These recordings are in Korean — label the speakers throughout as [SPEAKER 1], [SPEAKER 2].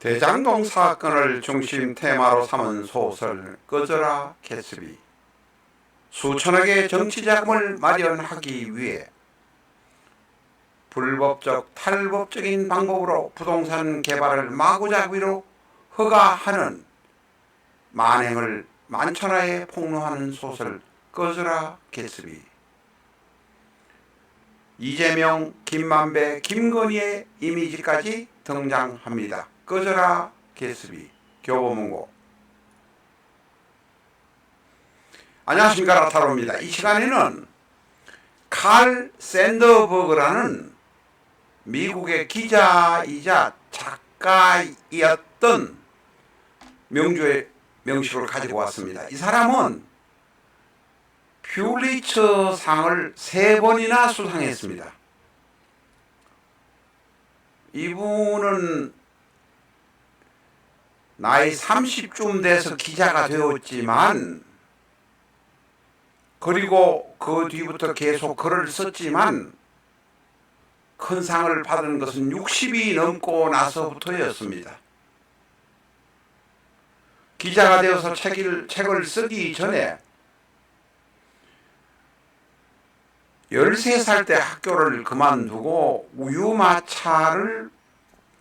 [SPEAKER 1] 대장동 사건을 중심 테마로 삼은 소설 꺼져라 개츠비 수천억의 정치 자금을 마련하기 위해 불법적 탈법적인 방법으로 부동산 개발을 마구잡이로 허가하는 만행을 만천하에 폭로하는 소설 꺼져라 개츠비 이재명, 김만배, 김건희의 이미지까지 등장합니다. 꺼져라 개츠비 교보문고 안녕하십니까 라타로입니다. 이 시간에는 칼 샌더버그라는 미국의 기자이자 작가이었던 명주의 명식을 가지고 왔습니다. 이 사람은 퓰리처 상을 세 번이나 수상했습니다. 이분은 나이 30쯤 돼서 기자가 되었지만 그리고 그 뒤부터 계속 글을 썼지만 큰 상을 받은 것은 60이 넘고 나서부터였습니다. 기자가 되어서 책을, 책을 쓰기 전에 13살 때 학교를 그만두고 우유 마차를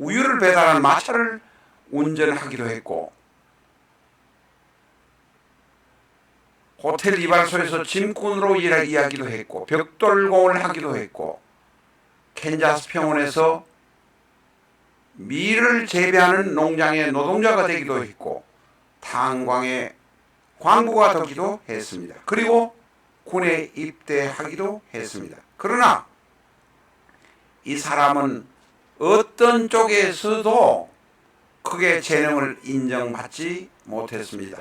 [SPEAKER 1] 우유를 배달하는 마차를 운전하기도 했고 호텔 이발소에서 짐꾼으로 일할 이야기도 했고 벽돌공을 하기도 했고 캔자스 평원에서 밀을 재배하는 농장의 노동자가 되기도 했고 탄광의 광부가 되기도 했습니다. 그리고 군에 입대하기도 했습니다. 그러나 이 사람은 어떤 쪽에서도 크게 재능을 인정받지 못했습니다.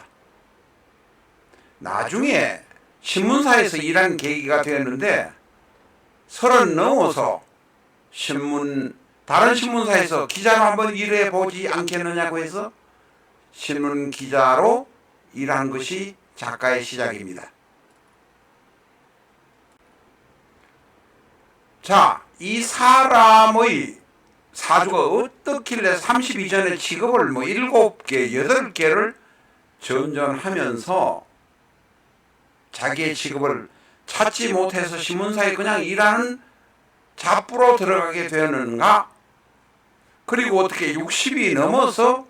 [SPEAKER 1] 나중에 신문사에서 일한 계기가 되었는데 서른 넘어서 신문 다른 신문사에서 기자로 한번 일해 보지 않겠느냐고 해서 신문 기자로 일한 것이 작가의 시작입니다. 자, 이 사람의 사주가 어떻길래 30 이전에 직업을 뭐 7개, 8개를 전전하면서 자기의 직업을 찾지 못해서 신문사에 그냥 일하는 잡부로 들어가게 되었는가? 그리고 어떻게 60이 넘어서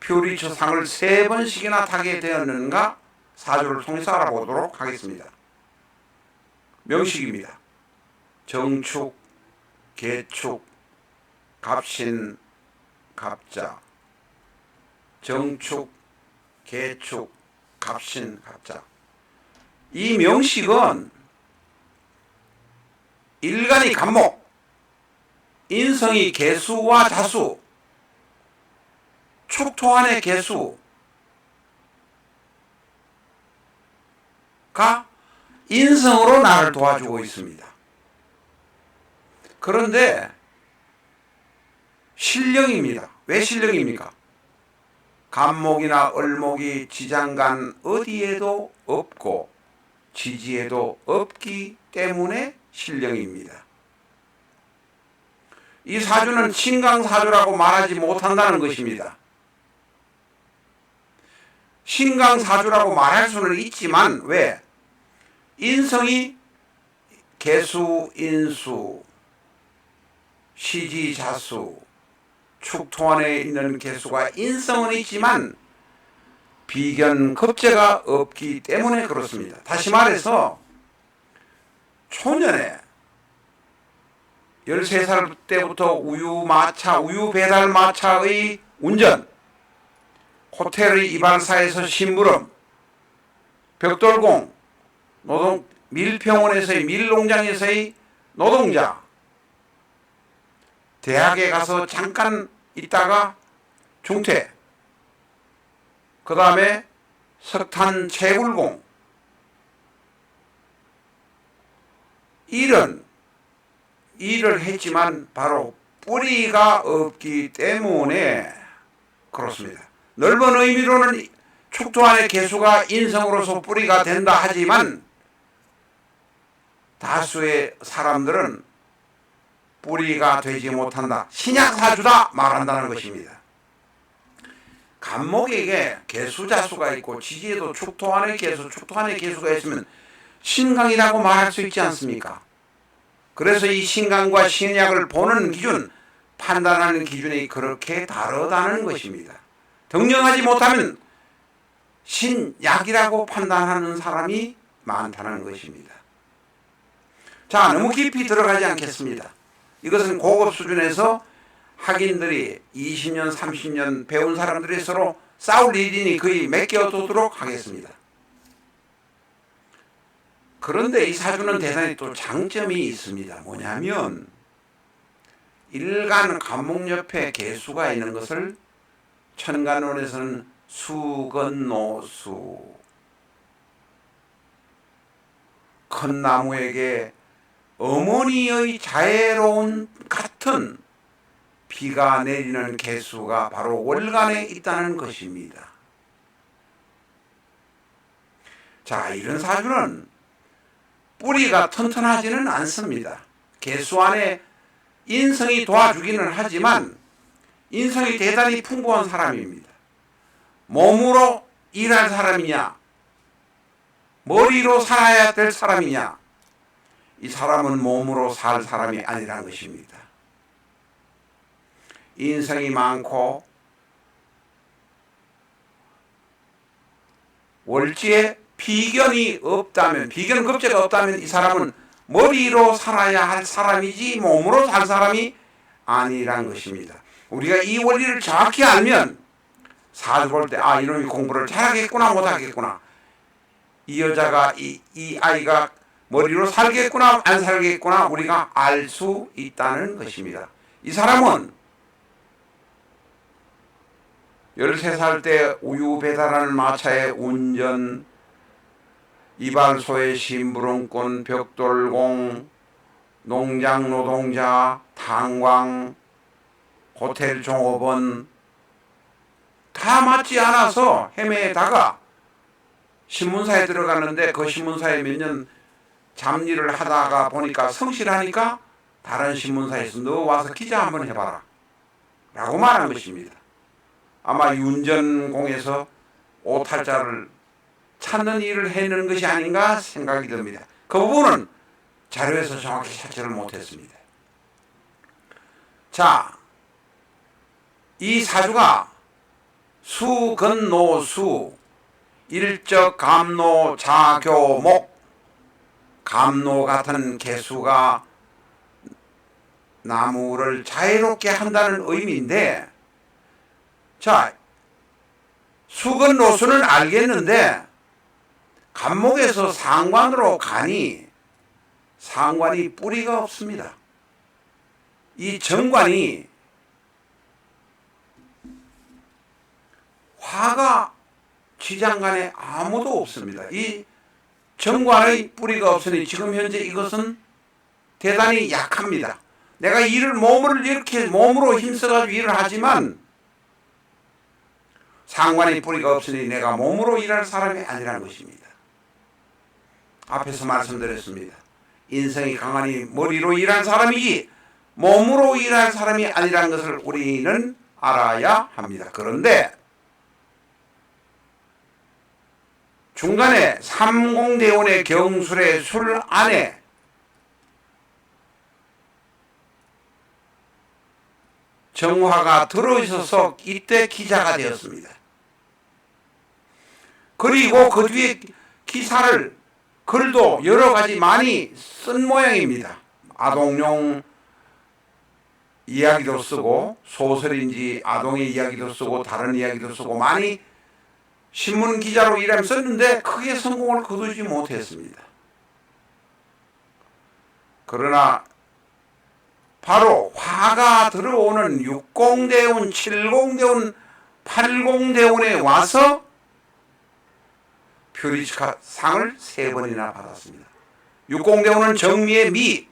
[SPEAKER 1] 퓨리처 상을 세 번씩이나 타게 되었는가? 사주를 통해서 알아보도록 하겠습니다. 명식입니다. 정축, 개축, 갑신, 갑자. 정축, 개축, 갑신, 갑자. 이 명식은 일간이 간목, 인성이 개수와 자수, 축토한의 개수가 인성으로 나를 도와주고 있습니다. 그런데 신령입니다. 왜 신령입니까? 간목이나 을목이 지장간 어디에도 없고 지지에도 없기 때문에 신령입니다. 이 사주는 신강사주라고 말하지 못한다는 것입니다. 신강사주라고 말할 수는 있지만 왜? 인성이 개수, 인수, 시지, 자수, 축토 안에 있는 개수가 인성은 있지만 비견 급제가 없기 때문에 그렇습니다. 다시 말해서 초년에 13살 때부터 우유 마차, 우유 배달 마차의 운전, 호텔의 이발사에서 심부름, 벽돌공, 노동, 밀평원에서의 밀농장에서의 노동자, 대학에 가서 잠깐 있다가 중퇴, 그 다음에 석탄 채굴공 일은 일을 했지만 바로 뿌리가 없기 때문에 그렇습니다. 넓은 의미로는 축토안의 개수가 인성으로서 뿌리가 된다 하지만 다수의 사람들은 뿌리가 되지 못한다. 신약사주다 말한다는 것입니다. 감목에게 개수자수가 있고 지지에도 축토 안의 개수, 축토 안의 개수가 있으면 신강이라고 말할 수 있지 않습니까? 그래서 이 신강과 신약을 보는 기준, 판단하는 기준이 그렇게 다르다는 것입니다. 등령하지 못하면 신약이라고 판단하는 사람이 많다는 것입니다. 자, 너무 깊이 들어가지 않겠습니다. 이것은 고급 수준에서 학인들이 20년, 30년 배운 사람들이 서로 싸울 일이니 거의 맡겨두도록 하겠습니다. 그런데 이 사주는 대단히 또 장점이 있습니다. 뭐냐면 일간 감목 옆에 개수가 있는 것을 천간론에서는 수건노수 큰 나무에게 어머니의 자애로운 같은 비가 내리는 개수가 바로 월간에 있다는 것입니다. 자, 이런 사주는 뿌리가 튼튼하지는 않습니다. 개수 안에 인성이 도와주기는 하지만 인성이 대단히 풍부한 사람입니다. 몸으로 일할 사람이냐, 머리로 살아야 될 사람이냐, 이 사람은 몸으로 살 사람이 아니라는 것입니다. 인성이 많고 월지에 비견이 없다면 비견 급제가 없다면 이 사람은 머리로 살아야 할 사람이지 몸으로 살 사람이 아니란 것입니다. 우리가 이 원리를 정확히 알면 사주 볼 때 아 이놈이 공부를 잘하겠구나 못하겠구나 이 여자가 이, 이 아이가 머리로 살겠구나 안 살겠구나 우리가 알 수 있다는 것입니다. 이 사람은 13살 때 우유 배달하는 마차의 운전, 이발소의 심부름꾼, 벽돌공, 농장 노동자, 탄광, 호텔 종업원 다 맞지 않아서 헤매다가 신문사에 들어갔는데 그 신문사에 몇년 잡일을 하다가 보니까 성실하니까 다른 신문사에서 너 와서 기자 한번 해봐라 라고 말한 것입니다. 아마 윤전공에서 오탈자를 찾는 일을 해내는 것이 아닌가 생각이 듭니다. 그 부분은 자료에서 정확히 찾지를 못했습니다. 자, 이 사주가 수건노수 일적 감노 자교목 감노 같은 개수가 나무를 자유롭게 한다는 의미인데 자 수건 노수는 알겠는데 감목에서 상관으로 가니 상관이 뿌리가 없습니다. 이 정관이 화가 지장간에 아무도 없습니다. 이 정관의 뿌리가 없으니 지금 현재 이것은 대단히 약합니다. 내가 일을 몸을 이렇게 몸으로 힘써가지고 일을 하지만 상관의 뿌리가 없으니 내가 몸으로 일할 사람이 아니라는 것입니다. 앞에서 말씀드렸습니다. 인성이 강하니 머리로 일한 사람이지 몸으로 일할 사람이 아니라는 것을 우리는 알아야 합니다. 그런데 중간에 삼공대원의 경술의 술 안에 정화가 들어있어서 이때 기자가 되었습니다. 그리고 그 뒤에 기사를 글도 여러 가지 많이 쓴 모양입니다. 아동용 이야기도 쓰고 소설인지 아동의 이야기도 쓰고 다른 이야기도 쓰고 많이 신문 기자로 일하면 썼는데 크게 성공을 거두지 못했습니다. 그러나 바로 화가 들어오는 60대운, 70대운, 80대운에 와서 퓨리츠카 상을 세 번이나 받았습니다. 60대운은 정미의 미,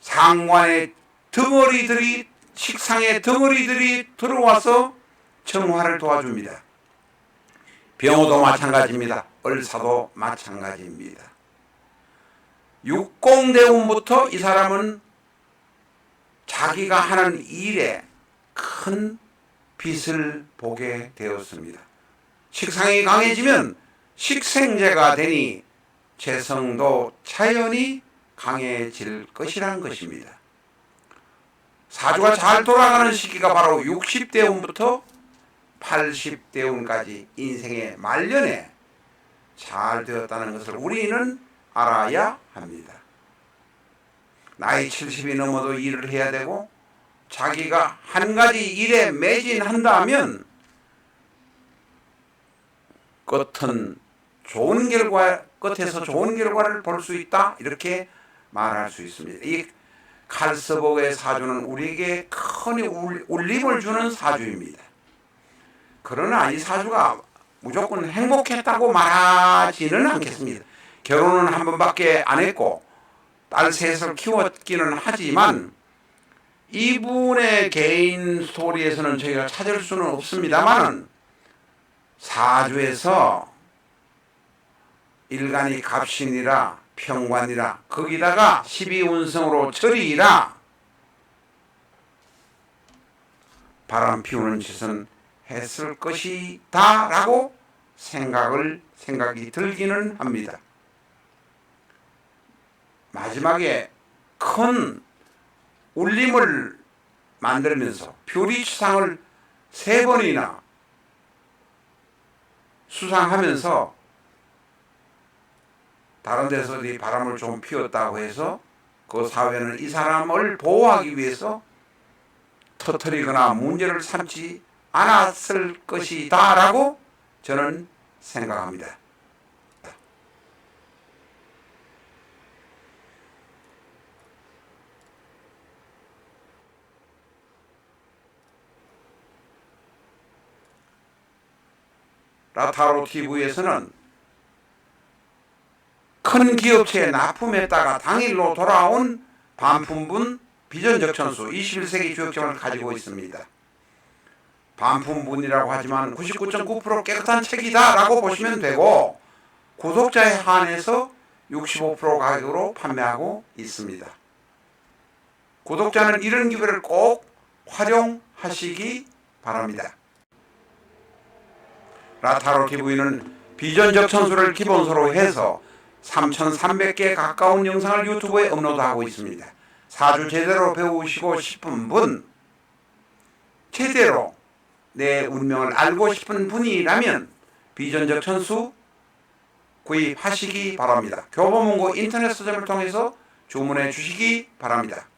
[SPEAKER 1] 상관의 덩어리들이, 식상의 덩어리들이 들어와서 정화를 도와줍니다. 병호도 마찬가지입니다. 을사도 마찬가지입니다. 육공대운부터 이 사람은 자기가 하는 일에 큰 빛을 보게 되었습니다. 식상이 강해지면 식생제가 되니 재성도 자연히 강해질 것이란 것입니다. 사주가 잘 돌아가는 시기가 바로 60대 운부터 80대운까지 인생의 말년에 잘 되었다는 것을 우리는 알아야 합니다. 나이 70이 넘어도 일을 해야 되고 자기가 한 가지 일에 매진한다면 끝은 좋은 결과 끝에서 좋은 결과를 볼 수 있다 이렇게 말할 수 있습니다. 이 칼서복의 사주는 우리에게 큰 울- 울림을 주는 사주입니다. 그러나 이 사주가 무조건 행복했다고 말하지는 않겠습니다. 결혼은 한 번밖에 안 했고 딸 셋을 키웠기는 하지만 이분의 개인 스토리에서는 저희가 찾을 수는 없습니다만은 사주에서 일간이 갑신이라 평관이라 거기다가 12운성으로 절이라 바람 피우는 짓은 했을 것이다 라고 생각을 생각이 들기는 합니다. 마지막에 큰 울림을 만들면서 표리추상을 세 번이나 수상하면서 다른 데서 어디 바람을 좀 피웠다고 해서 그 사회는 이 사람을 보호하기 위해서 터뜨리거나 문제를 삼지 않았을 것이다 라고 저는 생각합니다. 라타로 TV에서는 큰 기업체에 납품했다가 당일로 돌아온 반품분 비전적 천수 21세기 주역점을 가지고 있습니다. 반품분이라고 하지만 99.9% 깨끗한 책이다라고 보시면 되고 구독자에 한해서 65% 가격으로 판매하고 있습니다. 구독자는 이런 기회를 꼭 활용하시기 바랍니다. 라타로 TV는 비전적 천수를 기본소로 해서 3,300개 가까운 영상을 유튜브에 업로드하고 있습니다. 사주 제대로 배우시고 싶은 분, 제대로 내 운명을 알고 싶은 분이라면 비전적 천수 구입하시기 바랍니다. 교보문고 인터넷 서점을 통해서 주문해 주시기 바랍니다.